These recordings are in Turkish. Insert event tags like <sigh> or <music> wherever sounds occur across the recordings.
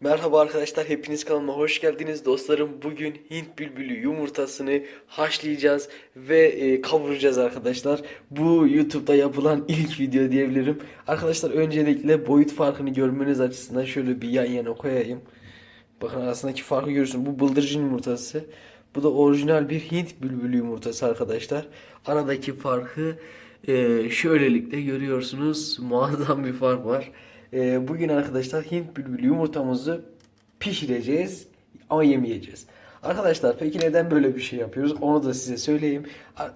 Merhaba arkadaşlar, hepiniz kanalıma hoş geldiniz dostlarım. Bugün Hint bülbülü yumurtasını haşlayacağız ve e, kavuracağız arkadaşlar. Bu YouTube'da yapılan ilk video diyebilirim. Arkadaşlar öncelikle boyut farkını görmeniz açısından şöyle bir yan yana koyayım. Bakın arasındaki farkı görürsün. Bu bıldırcın yumurtası. Bu da orijinal bir Hint bülbülü yumurtası arkadaşlar. Aradaki farkı e, şöylelikle görüyorsunuz. Muazzam bir fark var. E, bugün arkadaşlar Hint bülbülü yumurtamızı pişireceğiz ama yemeyeceğiz. Arkadaşlar peki neden böyle bir şey yapıyoruz? Onu da size söyleyeyim.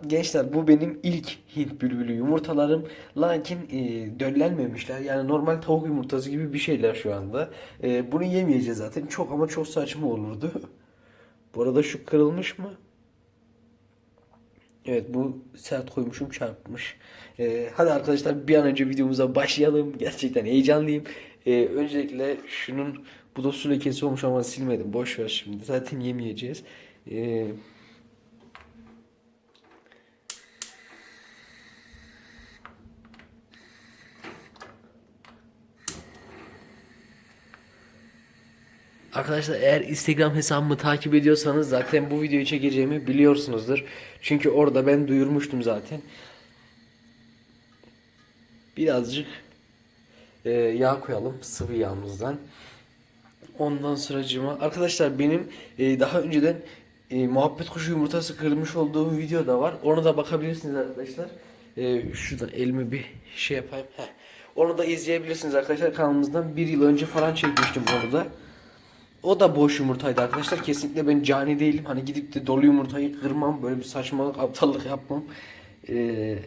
Gençler bu benim ilk Hint bülbülü yumurtalarım. Lakin e, döllenmemişler. Yani normal tavuk yumurtası gibi bir şeyler şu anda. E, bunu yemeyeceğiz zaten. Çok ama çok saçma olurdu. <laughs> Bu arada şu kırılmış mı? Evet bu sert koymuşum çarpmış. Ee, hadi arkadaşlar bir an önce videomuza başlayalım. Gerçekten heyecanlıyım. Ee, öncelikle şunun bu da su lekesi olmuş ama silmedim. Boş ver şimdi. Zaten yemeyeceğiz. Ee, Arkadaşlar eğer Instagram hesabımı takip ediyorsanız zaten bu videoyu çekeceğimi biliyorsunuzdur. Çünkü orada ben duyurmuştum zaten. Birazcık e, yağ koyalım sıvı yağımızdan. Ondan sonracığıma arkadaşlar benim e, daha önceden e, muhabbet kuşu yumurtası kırmış olduğum video da var. Ona da bakabilirsiniz arkadaşlar. E, şuradan elimi bir şey yapayım. Heh. Onu da izleyebilirsiniz arkadaşlar kanalımızdan. Bir yıl önce falan çekmiştim onu da. O da boş yumurtaydı arkadaşlar. Kesinlikle ben cani değilim. Hani gidip de dolu yumurtayı kırmam. Böyle bir saçmalık, aptallık yapmam. Ee,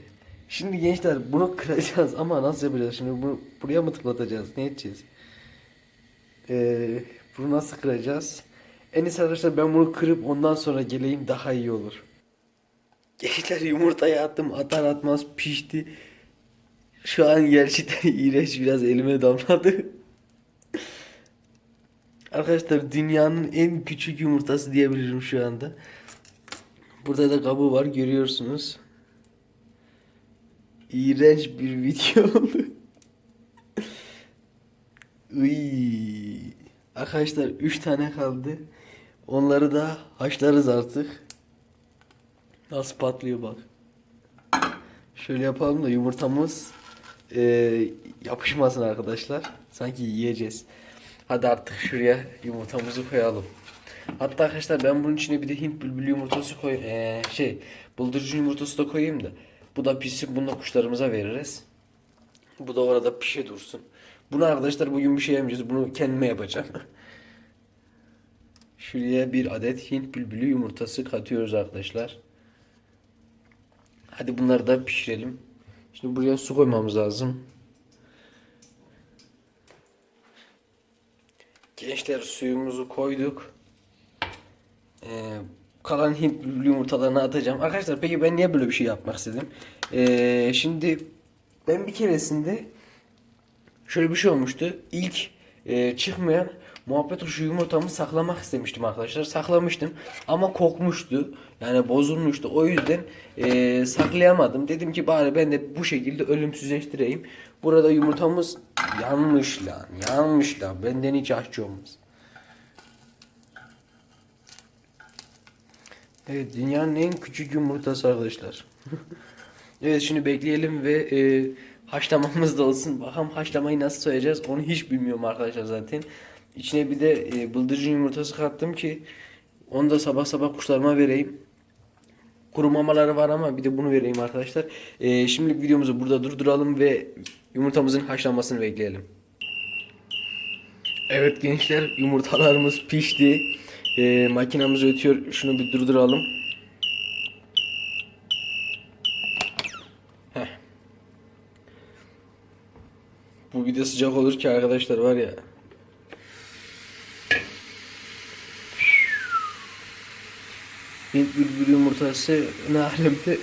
şimdi gençler bunu kıracağız ama nasıl yapacağız? Şimdi bunu buraya mı tıklatacağız? Ne edeceğiz? Ee, bunu nasıl kıracağız? En iyisi arkadaşlar ben bunu kırıp ondan sonra geleyim daha iyi olur. Gençler yumurtayı attım atar atmaz pişti. Şu an gerçekten <laughs> iğrenç biraz elime damladı. Arkadaşlar dünyanın en küçük yumurtası diyebilirim şu anda. Burada da kabı var görüyorsunuz. İğrenç bir video <laughs> oldu. Iy. Arkadaşlar 3 tane kaldı. Onları da haşlarız artık. Nasıl patlıyor bak. Şöyle yapalım da yumurtamız e, yapışmasın arkadaşlar. Sanki yiyeceğiz. Hadi artık şuraya yumurtamızı koyalım. Hatta arkadaşlar ben bunun içine bir de Hint bülbülü yumurtası koy ee, şey bıldırcın yumurtası da koyayım da. Bu da pişsin bunu kuşlarımıza veririz. Bu da orada pişe dursun. Bunu arkadaşlar bugün bir şey yemeyeceğiz. Bunu kendime yapacağım. <laughs> Şuraya bir adet Hint bülbülü yumurtası katıyoruz arkadaşlar. Hadi bunları da pişirelim. Şimdi buraya su koymamız lazım. Gençler suyumuzu koyduk. Ee, kalan Hint yumurtalarını atacağım. Arkadaşlar peki ben niye böyle bir şey yapmak istedim? Ee, şimdi ben bir keresinde şöyle bir şey olmuştu. İlk e, çıkmayan muhabbet kuşu yumurtamı saklamak istemiştim arkadaşlar. Saklamıştım ama kokmuştu. Yani bozulmuştu. O yüzden e, saklayamadım. Dedim ki bari ben de bu şekilde ölümsüzleştireyim. Burada yumurtamız yanmış lan. Yanmış lan. Benden hiç aşçı olmaz. Evet dünyanın en küçük yumurtası arkadaşlar. <laughs> evet şimdi bekleyelim ve e, haşlamamız da olsun. Bakalım haşlamayı nasıl soyacağız onu hiç bilmiyorum arkadaşlar zaten. İçine bir de e, bıldırcın yumurtası kattım ki onu da sabah sabah kuşlarıma vereyim. Kuru mamaları var ama bir de bunu vereyim arkadaşlar. E, şimdilik videomuzu burada durduralım ve yumurtamızın haşlanmasını bekleyelim. Evet gençler yumurtalarımız pişti. E, makinamız ötüyor. Şunu bir durduralım. Bu bir de sıcak olur ki arkadaşlar var ya. Hint bülbül yumurtası ne alemde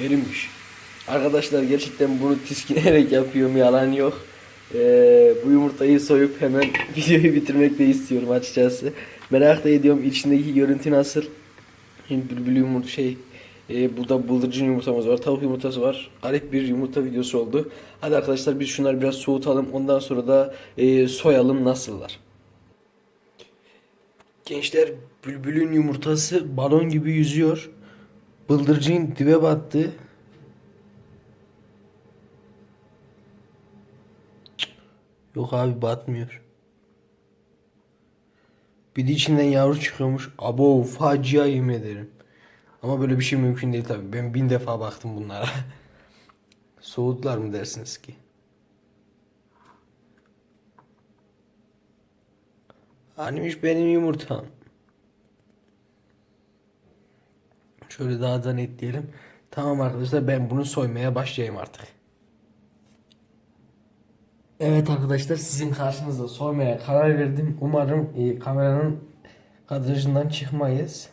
verilmiş. Arkadaşlar gerçekten bunu tiskinerek yapıyorum yalan yok. Ee, bu yumurtayı soyup hemen <laughs> videoyu bitirmek de istiyorum açıkçası. Merak da ediyorum içindeki görüntü nasıl. Hint bülbül yumurta şey e, burada bıldırcın yumurtamız var, tavuk yumurtası var. Garip bir yumurta videosu oldu. Hadi arkadaşlar biz şunları biraz soğutalım. Ondan sonra da e, soyalım nasıllar. Gençler bülbülün yumurtası balon gibi yüzüyor. Bıldırcın dibe battı. Yok abi batmıyor. Bir de içinden yavru çıkıyormuş. Abo facia yemin ederim. Ama böyle bir şey mümkün değil tabii. Ben bin defa baktım bunlara. <laughs> Soğutlar mı dersiniz ki? Hanimiş benim yumurtam. Şöyle daha da netleyelim. Tamam arkadaşlar ben bunu soymaya başlayayım artık. Evet arkadaşlar sizin karşınızda soymaya karar verdim. Umarım e, kameranın kadrajından çıkmayız.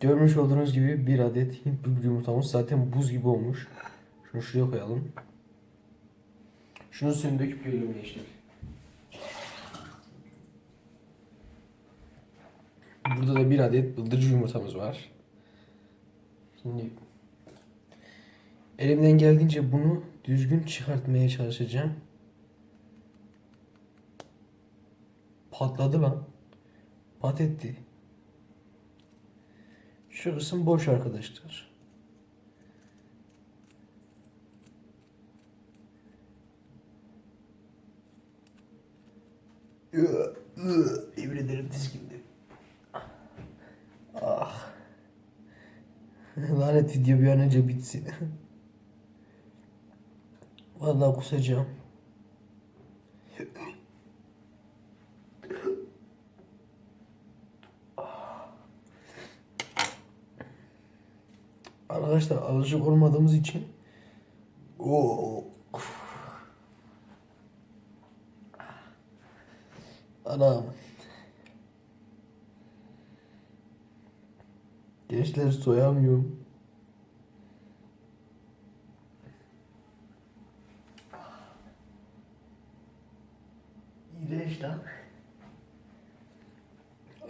Görmüş olduğunuz gibi bir adet Hint bülbül yumurtamız zaten buz gibi olmuş. Şunu şuraya koyalım. Şunu suyunu döküp gençler. Burada da bir adet bıldırcın yumurtamız var. Şimdi elimden geldiğince bunu düzgün çıkartmaya çalışacağım. Patladı lan. Pat etti. Şu kısım boş arkadaşlar. Emin ederim dizgindi. Ah. Lanet video bir an önce bitsin. Vallahi kusacağım. Arkadaşlar alışık olmadığımız için Oo. Anam. Gençler soyamıyorum. İğrenç lan.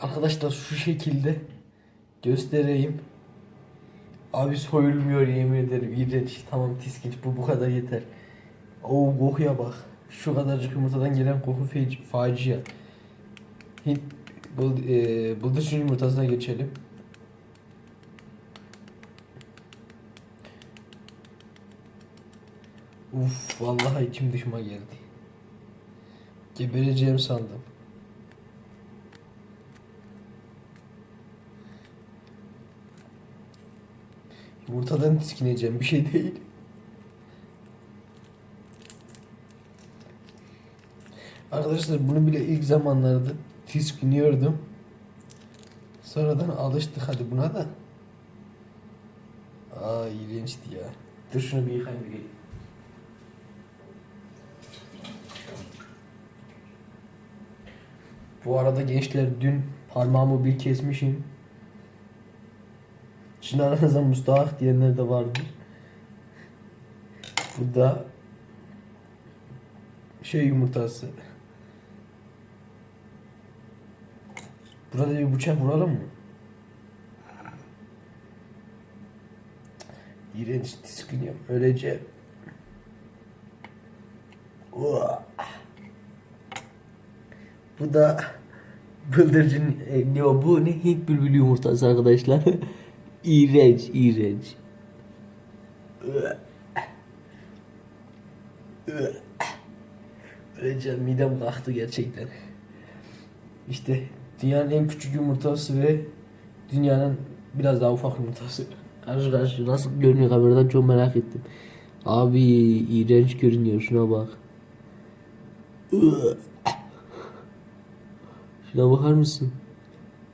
Arkadaşlar şu şekilde göstereyim. Abi soyulmuyor yemin ederim iğrenç. Tamam tiskinç bu bu kadar yeter. Oo kokuya bak. Şu kadarcık yumurtadan gelen koku feci, facia. Hint bıl, e, yumurtasına geçelim. Uf vallahi içim dışıma geldi. Gebereceğim sandım. Yumurtadan tiskineceğim bir şey değil. Arkadaşlar bunu bile ilk zamanlarda tiskiniyordum. Sonradan alıştık hadi buna da. Aa iğrençti ya. Dur şunu bir yıkayayım bir geleyim. Bu arada gençler dün parmağımı bir kesmişim. Şimdi aranızda mustahak diyenler de vardır. Bu da şey yumurtası. Burada bir bıçak vuralım mı? İğrenç tiskiniyorum. Öylece Uah. Bu da bıldırcın e, ne o bu ne Hint bülbülü yumurtası arkadaşlar. <laughs> iğrenç, iğrenç. Öleceğim midem kalktı gerçekten. İşte dünyanın en küçük yumurtası ve dünyanın biraz daha ufak yumurtası. Karşı karşı nasıl görünüyor kameradan çok merak ettim. Abi iğrenç görünüyor şuna bak. Şuna bakar mısın?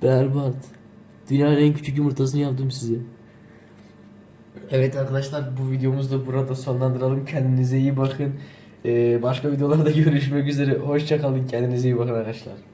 Berbat. Dünyanın en küçük yumurtasını yaptım size. Evet arkadaşlar bu videomuzu da burada sonlandıralım. Kendinize iyi bakın. Ee, başka videolarda <laughs> görüşmek üzere. Hoşçakalın. Kendinize iyi bakın arkadaşlar.